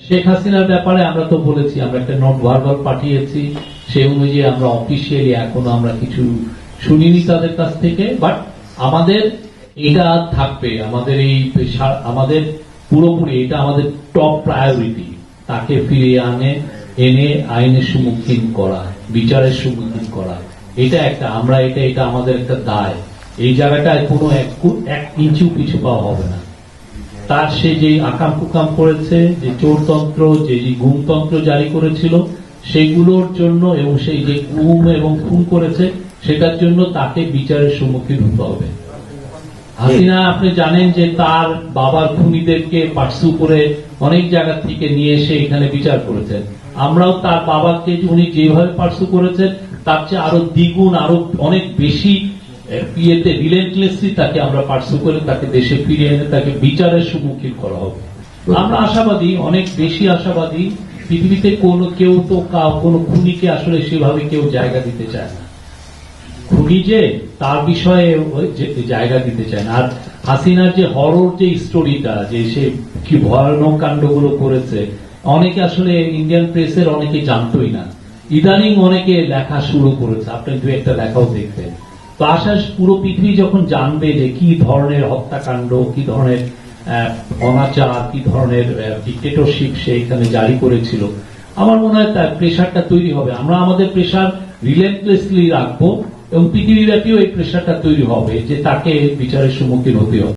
শেখ হাসিনার ব্যাপারে আমরা তো বলেছি, আমরা একটা নোট ভার্বাল পাঠিয়েছি সেই অনুযায়ী আমরা অফিসিয়ালি এখনও আমরা কিছু শুনিনি তাদের কাছ থেকে বাট আমাদের এটা থাকবে, আমাদের এই আমাদের পুরোপুরি এটা আমাদের টপ প্রায়োরিটি তাকে ফিরিয়ে আনে, এনে আইনের সম্মুখীন করা, বিচারের সম্মুখীন করা। এটা একটা, আমরা এটা এটা আমাদের একটা দায়। এই জায়গাটায় কোনো এক ইঞ্চিও পিছু পাওয়া হবে না। তার সে যে আকাম কুকাম করেছে, যে চোরতন্ত্র, যে গুমতন্ত্র জারি করেছিল, সেগুলোর জন্য এবং সেই যে গুম এবং খুন করেছে, সেটার জন্য তাকে বিচারের সম্মুখীন হতে হবে। হাসিনা, আপনি জানেন যে তার বাবার খুনিদেরকে পার্সু করে অনেক জায়গা থেকে নিয়ে এসে এখানে বিচার করেছেন। আমরাও তার বাবাকে উনি যেভাবে পার্সু করেছেন, তার চেয়ে আরও দ্বিগুণ, আরও অনেক বেশি ইয়েতে রিলেন্টলেসলি তাকে আমরা পার্সু করে তাকে দেশে ফিরিয়ে এনে তাকে বিচারের সম্মুখীন করা হবে। আমরা আশাবাদী অনেক বেশি আশাবাদী পৃথিবীতে কোনো কেউ তো কোনো খুনিকে আসলে সেভাবে কেউ জায়গা দিতে চায় না। খুনি যে তার বিষয়ে জায়গা দিতে চায় না। আর হাসিনার যে হরর যে স্টোরিটা যে সে কি ভয়ানক কাণ্ডগুলো করেছে অনেকে আসলে ইন্ডিয়ান প্রেসের অনেকে জানতোই না। ইদানিং অনেকে লেখা শুরু করেছে। আপনি দু একটা লেখাও দেখবেন। তো পুরো পৃথিবী যখন জানবে যে কি ধরনের হত্যাকাণ্ড, কি ধরনের অনাচার, কি ধরনের ডিক্টেটরশিপ সে এখানে জারি করেছিল, আমার মনে হয় তার প্রেশারটা তৈরি হবে। আমরা আমাদের প্রেশার রিলেন্টলেসলি রাখব এবং পৃথিবীব্যাপীও এই প্রেশারটা তৈরি হবে যে তাকে বিচারের সম্মুখীন হতে হবে।